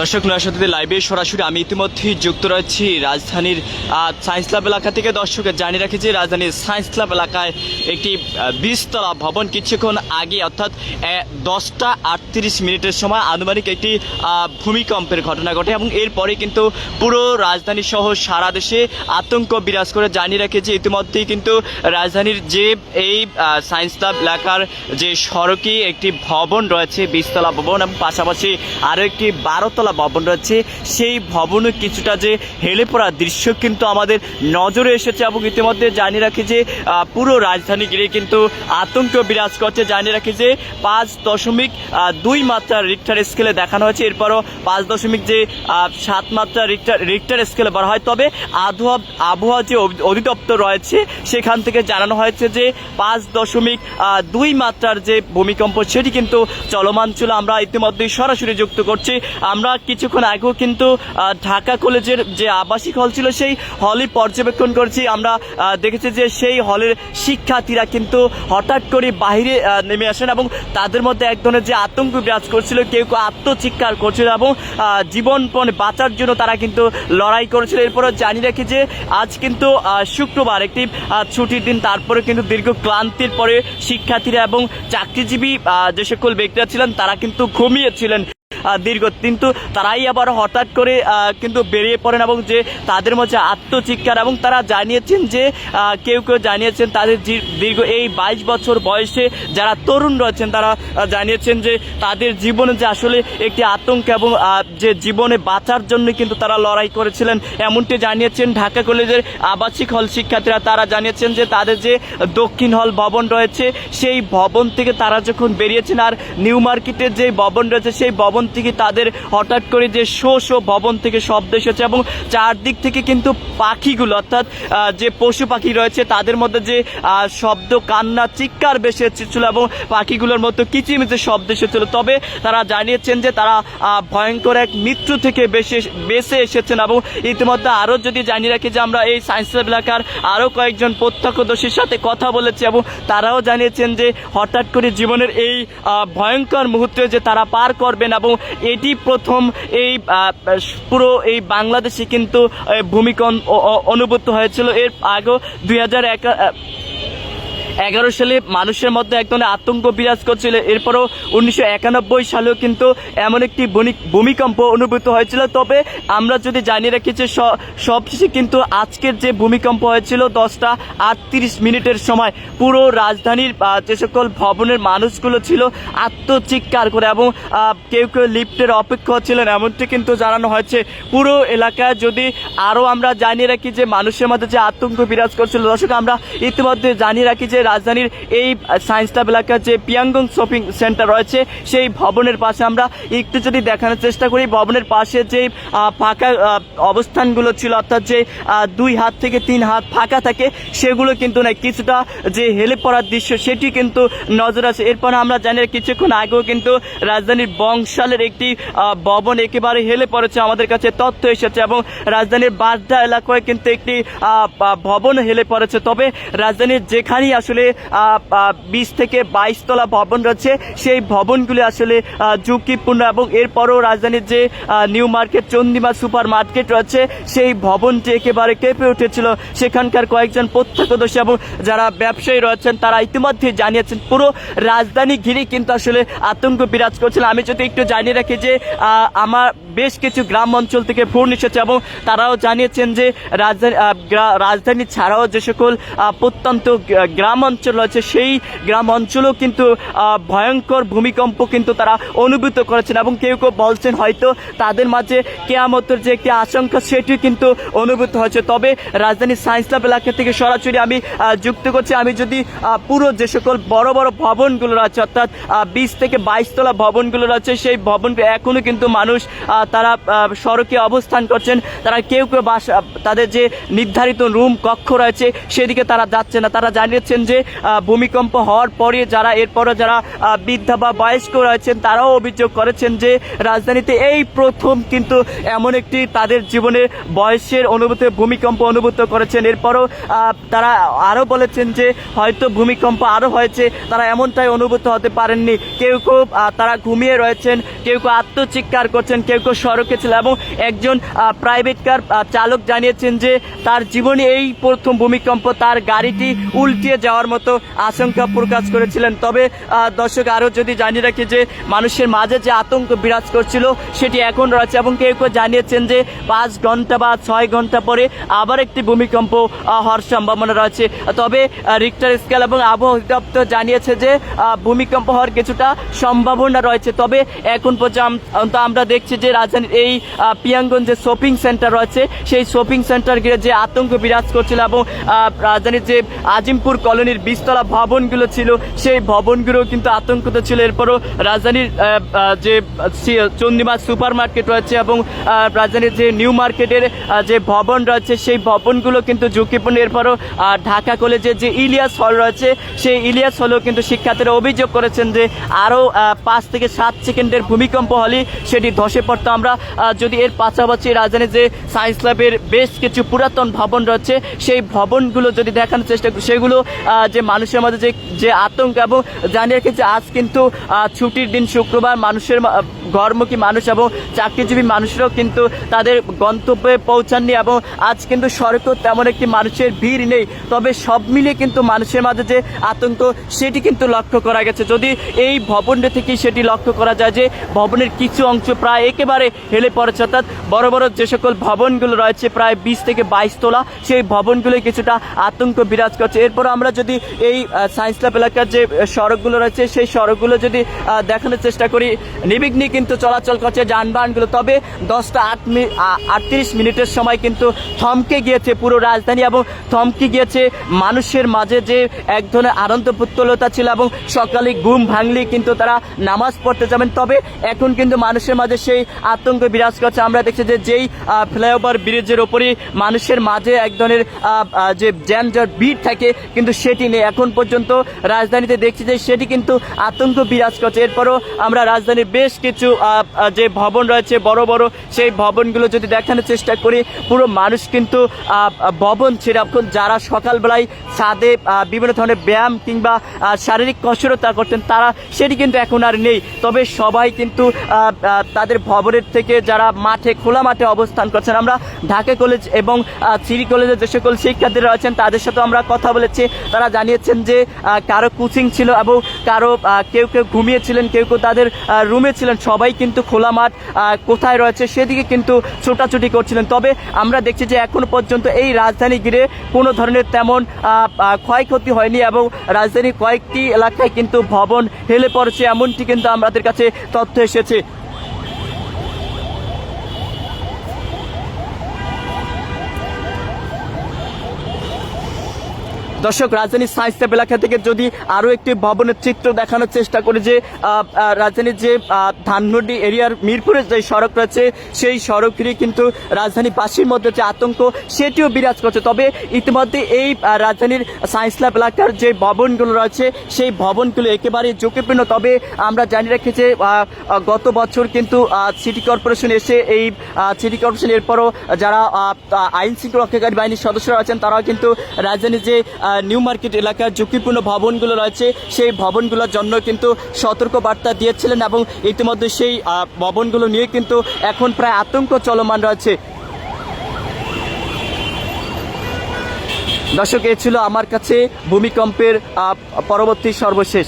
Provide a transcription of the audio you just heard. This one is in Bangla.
দর্শক নয়াশতিতে লাইভে সরাসরি আমি ইতিমধ্যেই যুক্ত রয়েছি রাজধানীর সায়েন্স ক্লাব এলাকা থেকে। দর্শকের জানিয়ে রাখি যে রাজধানীর সায়েন্স ক্লাব এলাকায় একটি আহ, বীজতলা ভবন কিছুক্ষণ আগে অর্থাৎ দশটা আটত্রিশ মিনিটের সময় আনুমানিক একটি ভূমিকম্পের ঘটনা ঘটে এবং এরপরে কিন্তু পুরো রাজধানী সহ সারা দেশে আতঙ্ক বিরাজ করে। জানিয়ে রাখে যে ইতিমধ্যেই কিন্তু রাজধানীর যে এই সায়েন্স ক্লাব এলাকার যে সড়কে একটি ভবন রয়েছে বীজতলা ভবন এবং পাশাপাশি আরও একটি বারোতলা ভবন রয়েছে। সেই ভবনে কিছুটা যে হেলে পড়ার দৃশ্য কিন্তু আমাদের নজরে এসেছে এবং ইতিমধ্যে জানিয়ে রাখি যে পুরো রাজধানী ঘিরে কিন্তু আতঙ্ক বিরাজ করছে। জানিয়ে রাখি যে, পাঁচ দশমিক দুই মাত্রার রিক্টার স্কেলে দেখানো হয়েছে। এরপরও পাঁচ দশমিক যে সাত মাত্রা রিক্টার রিক্টার স্কেলে বলা হয়। তবে আবহাওয়া আবহাওয়া যে অধিদপ্তর রয়েছে, সেখান থেকে জানানো হয়েছে যে, পাঁচ দশমিক দুই মাত্রার যে ভূমিকম্প, সেটি কিন্তু চলমান ছিল। আমরা ইতিমধ্যেই সরাসরি যুক্ত করছি। আমরা কিছুক্ষণ আগেও কিন্তু ঢাকা কলেজের যে আবাসিক হল ছিল সেই হলই পর্যবেক্ষণ করছি। আমরা দেখেছি যে সেই হলের শিক্ষার্থীরা কিন্তু হঠাৎ করে আহ, নেমে আসেন এবং তাদের মধ্যে এক ধরনের যে আতঙ্ক বিরাজ করছিল কেউ কেউ আত্মচিৎকার করছিল এবং জীবনপণ বাঁচার জন্য তারা কিন্তু লড়াই করেছিল। এরপরে জানিয়ে রাখি যে আজ কিন্তু শুক্রবার একটি ছুটির দিন তারপরে কিন্তু দীর্ঘ ক্লান্তির পরে শিক্ষার্থীরা এবং চাকরিজীবী যে সকল ব্যক্তিরা ছিলেন তারা কিন্তু ঘুমিয়েছিলেন দীর্ঘ। কিন্তু তারাই আবার হঠাৎ করে কিন্তু বেরিয়ে পড়েন এবং যে তাদের মধ্যে আত্মচিৎকার এবং তারা জানিয়েছেন যে কেউ কেউ জানিয়েছেন তাদের দীর্ঘ এই বাইশ বছর বয়সে যারা তরুণ রয়েছেন, তারা জানিয়েছেন যে তাদের জীবনে যে আসলে একটি আতঙ্ক এবং যে জীবনে বাঁচার জন্য কিন্তু তারা লড়াই করেছিলেন, এমনটি জানিয়েছেন ঢাকা কলেজের আবাসিক হল শিক্ষার্থীরা। তারা জানিয়েছেন যে তাদের যে দক্ষিণ হল ভবন রয়েছে, সেই ভবন থেকে তারা যখন বেরিয়েছেন আর নিউ মার্কেটের যে ভবন রয়েছে, সেই ভবন থেকে তাদের হঠাৎ করে যে শো শো ভবন থেকে শব্দ এসেছে এবং চারদিক থেকে কিন্তু পাখিগুলো, অর্থাৎ যে পশু পাখি রয়েছে, তাদের মধ্যে যে শব্দ, কান্না, চিৎকার বেশি এসেছিল এবং পাখিগুলোর মতো কিচিমিচি শব্দ এসেছিল। তবে তারা জানিয়েছেন যে তারা ভয়ঙ্কর এক মৃত্যু থেকে বেশি বেঁচে এসেছেন এবং ইতিমধ্যে আরও যদি জানিয়ে রাখি যে আমরা এই সায়েন্স এলাকার আরও কয়েকজন প্রত্যক্ষদর্শীর সাথে কথা বলেছি এবং তারাও জানিয়েছেন যে হঠাৎ করে জীবনের এই ভয়ঙ্কর মুহূর্তে যে তারা পার করবেন এবং এটি প্রথম এই পুরো এই বাংলাদেশে কিন্তু ভূমিকম্প অনুভূত হয়েছিল। এর আগেও দুই হাজার এক এগারো সালে মানুষের মধ্যে এক ধরনের আতঙ্ক বিরাজ করছিল। এরপরও উনিশশো একানব্বই সালেও কিন্তু এমন একটি ভূমিকম্প অনুভূত হয়েছিল। তবে আমরা যদি জানিয়ে রাখি যে সবশেষে কিন্তু আজকের যে ভূমিকম্প হয়েছিল দশটা আটত্রিশ মিনিটের সময়, পুরো রাজধানীর যে সকল ভবনের মানুষগুলো ছিল আত্মচিৎকার করে এবং কেউ কেউ লিফটের অপেক্ষা ছিলেন। এমনটি কিন্তু জানানো হয়েছে। পুরো এলাকায় যদি আরও আমরা জানিয়ে রাখি যে মানুষের মধ্যে যে আতঙ্ক বিরাজ করছিল, দর্শক, আমরা ইতিমধ্যে জানিয়ে রাখি যে রাজধানীর এই সায়েন্স ক্লাব এলাকার যে পিয়াঙ্গং শপিং সেন্টার রয়েছে, সেই ভবনের পাশে আমরা একটু যদি দেখানোর চেষ্টা করি, ভবনের পাশে যে ফাঁকা অবস্থানগুলো ছিল, অর্থাৎ যে দুই হাত থেকে তিন হাত ফাঁকা থাকে, সেগুলো কিন্তু না কিছুটা যে হেলে পড়ার দৃশ্য, সেটি কিন্তু নজর আছে। এরপর আমরা জানি কিছুক্ষণ আগেও কিন্তু রাজধানীর বংশালের একটি ভবন একেবারে হেলে পড়েছে আমাদের কাছে, তথ্য এসেছে এবং রাজধানীর বাড্ডা এলাকায় কিন্তু একটি ভবন হেলে পড়েছে। তবে রাজধানীর যেখানেই আসলে বিশ থেকে বাইশ তলা ভবন রয়েছে। সেই ভবনগুলি আসলে ঝুঁকিপূর্ণ এবং এরপরও রাজধানীর যে new market Chandrima super market রয়েছে, সেই ভবনটি একেবারে কেঁপে উঠেছিল। সেখানকার কয়েকজন প্রত্যক্ষদর্শী এবং যারা ব্যবসায়ী রয়েছেন, তারা ইতিমধ্যে জানিয়েছেন, পুরো রাজধানী ঘিরে কিন্তু আসলে আতঙ্ক বিরাজ করছিল। আমি যদি একটু জানিয়ে রাখি যে আমার বেশ কিছু গ্রাম অঞ্চল থেকে ফোন এসেছে এবং তারাও জানিয়েছেন যে রাজধানী রাজধানী ছাড়াও যে সকল প্রত্যন্ত গ্রাম অঞ্চল রয়েছে, সেই গ্রাম অঞ্চলেও কিন্তু ভয়ঙ্কর ভূমিকম্প কিন্তু তারা অনুভূত করেছেন এবং কেউ কেউ বলছেন হয়তো তাদের মাঝে কেয়ামতের যে একটি আশঙ্কা সেটিও কিন্তু অনুভূত হয়েছে। তবে রাজধানী সায়েন্স ল্যাব এলাকা থেকে সরাসরি আমি যুক্ত করছি। আমি যদি পুরো যে সকল বড় বড় ভবনগুলো রয়েছে, অর্থাৎ বিশ থেকে বাইশ তলা ভবনগুলো রয়েছে, সেই ভবন এখনও কিন্তু মানুষ তারা সড়কে অবস্থান করছেন। তারা কেউ কেউ বাস তাদের যে নির্ধারিত রুম, কক্ষ রয়েছে, সেদিকে তারা যাচ্ছে না। তারা জানিয়েছেন যে ভূমিকম্প হওয়ার পরে যারা, এরপরও যারা বৃদ্ধা বা বয়স্ক রয়েছেন, তারাও অভিযোগ করেছেন যে, রাজধানীতে এই প্রথম কিন্তু এমন একটি তাদের জীবনে বয়সের অনুভূতি, ভূমিকম্প অনুভূত করেছেন। এরপরও তারা আরও বলেছেন যে, হয়তো ভূমিকম্প আরও হয়েছে, তারা এমনটাই অনুভূত হতে পারেননি। কেউ কেউ তারা ঘুমিয়ে রয়েছেন, কেউ কেউ আত্মচিৎকার করছেন, কেউ কেউ সড়কে ছিল এবং একজন প্রাইভেট কার চালক জানিয়েছেন যে তার জীবনে এই প্রথম ভূমিকম্প, তার গাড়িটি উল্টিয়ে যাওয়ার মতো আশঙ্কা প্রকাশ করেছিলেন। তবে দর্শক আরও যদি জানিয়ে রাখি যে মানুষের মাঝে যে আতঙ্ক বিরাজ করছিল, সেটি এখন রয়েছে এবং কেউ কেউ জানিয়েছেন যে পাঁচ ঘণ্টা বা ছয় ঘণ্টা পরে আবার একটি ভূমিকম্প হওয়ার সম্ভাবনা রয়েছে। তবে রিক্টার স্কেল এবং আবহাওয়া অধিদপ্তর জানিয়েছে যে ভূমিকম্প হওয়ার কিছুটা সম্ভাবনা রয়েছে। তবে, এখন পর্যন্ত আমরা দেখছি যে রাজধানীর এই পিয়াঙ্গন যে শপিং সেন্টার রয়েছে। সেই শপিং সেন্টার ঘিরে যে আতঙ্ক বিরাজ করছিল এবং রাজধানীর যে আজিমপুর কলোনির বিশতলা ভবনগুলো ছিল, সেই ভবনগুলো কিন্তু আতঙ্কিত ছিল। এরপরও রাজধানীর যে চন্দিমা সুপার মার্কেট রয়েছে এবং রাজধানীর যে নিউ মার্কেটের যে ভবন রয়েছে, সেই ভবনগুলো কিন্তু ঝুঁকিপূর্ণ। এরপরও ঢাকা কলেজের যে ইলিয়াস হল রয়েছে, সেই ইলিয়াস হলেও কিন্তু শিক্ষার্থীরা অভিযোগ করেছেন যে আরও পাঁচ থেকে সাত সেকেন্ডের ভূমিকম্প হলে সেটি ধসে পড়তো আমরা যদি এর পাশাপাশি রাজধানীর যে সায়েন্স ল্যাবের বেশ কিছু পুরাতন ভবন রয়েছে, সেই ভবনগুলো যদি দেখানোর চেষ্টা করি, সেগুলো যে মানুষের মধ্যে যে যে আতঙ্ক এবং জানিয়ে রেখেছে, আজ কিন্তু ছুটির দিন শুক্রবার মানুষের ঘরমুখী মানুষ এবং চাকরিজীবী মানুষরাও কিন্তু তাদের গন্তব্যে পৌঁছাননি এবং আজ কিন্তু সড়কেও তেমন একটি মানুষের ভিড় নেই। তবে সব মিলিয়ে কিন্তু মানুষের মাঝে যে আতঙ্ক, সেটি কিন্তু লক্ষ্য করা গেছে। যদি এই ভবনটি থেকে সেটি লক্ষ্য করা যায় যে, ভবনের কিছু অংশ প্রায় একেবারে হেলে পড়েছে, অর্থাৎ বড় বড় যে সকল ভবনগুলো রয়েছে, প্রায় বিশ থেকে বাইশ তোলা, সেই ভবনগুলো কিছুটা আতঙ্ক বিরাজ করছে। এরপর আমরা যদি এই সায়েন্স ল্যাব এলাকার যে সড়কগুলো রয়েছে, সেই সড়কগুলো যদি দেখানোর চেষ্টা করি, নিবিঘ্নি কিন্তু চলাচল করছে যানবাহনগুলো। তবে দশটা আট আটত্রিশ মিনিটের সময় কিন্তু থমকে গিয়েছে পুরো রাজধানী এবং থমকে গিয়েছে মানুষের মাঝে যে এক ধরনের আনন্দ পুত্তলতা ছিল এবং সকালে ঘুম ভাঙলেই কিন্তু তারা নামাজ পড়তে যাবেন। তবে এখন কিন্তু মানুষের মাঝে সেই আতঙ্ক বিরাজ করছে। আমরা দেখছি যে যেই ফ্লাইওভার ব্রিজের ওপরই মানুষের মাঝে এক ধরনের যে যানজট ভিড় থাকে, কিন্তু সেটি নেই। এখন পর্যন্ত রাজধানীতে দেখছি যে সেটি কিন্তু আতঙ্ক বিরাজ করছে। এরপরও আমরা রাজধানীর বেশ কিছু যে ভবন রয়েছে, বড় বড়, সেই ভবনগুলো যদি দেখানোর চেষ্টা করি, পুরো মানুষ কিন্তু ভবন ছেড়ে এখন যারা সকালবেলায় ছাদে বিভিন্ন ধরনের ব্যায়াম কিংবা শারীরিক কসরত করতেন, তারা সেটি কিন্তু এখন আর নেই। তবে সবাই কিন্তু তাদের ভবনের থেকে যারা মাঠে খোলা মাঠে অবস্থান করছেন, আমরা ঢাকা কলেজ এবং সিরি কলেজের যে সকল শিক্ষার্থীরা রয়েছেন, তাদের সাথে আমরা কথা বলেছি। তারা জানিয়েছেন যে কারও কোচিং ছিল এবং কারও কেউ কেউ ঘুমিয়েছিলেন, কেউ কেউ তাদের রুমে ছিলেন। সবাই কিন্তু খোলা মাঠ কোথায় রয়েছে সেদিকে কিন্তু ছোটাছুটি করছিলেন। তবে আমরা দেখছি যে এখনও পর্যন্ত এই রাজধানী ঘিরে কোনো ধরনের তেমন ক্ষয়ক্ষতি হয়নি এবং রাজধানীর কয়েকটি এলাকায় কিন্তু ভবন হেলে পড়েছে, এমনটি কিন্তু আমাদের কাছে তথ্য এসেছে। দর্শক, রাজধানীর সায়েন্স এলাকা থেকে যদি আরও একটি ভবনের চিত্র দেখানোর চেষ্টা করি যে রাজধানীর যে ধানমন্ডি এরিয়ার মিরপুরের যে সড়ক রয়েছে, সেই সড়ক ঘিরে কিন্তু রাজধানীবাসীর মধ্যে যে আতঙ্ক, সেটিও বিরাজ করছে। তবে ইতিমধ্যে এই রাজধানীর সায়েন্স ল্যাব এলাকার যে ভবনগুলো রয়েছে, সেই ভবনগুলো একেবারে ঝুঁকিপূর্ণ। তবে আমরা জানি রাখি যে গত বছর কিন্তু সিটি কর্পোরেশন এসে এই সিটি কর্পোরেশন এরপরও যারা আইন শৃঙ্খলা রক্ষাকারী বাহিনীর সদস্যরা আছেন তারাও কিন্তু রাজধানীর যে নিউ মার্কেট এলাকার ঝুঁকিপূর্ণ ভবনগুলো রয়েছে। সেই ভবনগুলোর জন্য কিন্তু সতর্ক বার্তা দিয়েছিলেন এবং ইতিমধ্যে সেই ভবনগুলো নিয়ে কিন্তু এখন প্রায় আতঙ্ক চলমান রয়েছে। দর্শক, এ ছিল আমার কাছে ভূমিকম্পের পরবর্তী সর্বশেষ।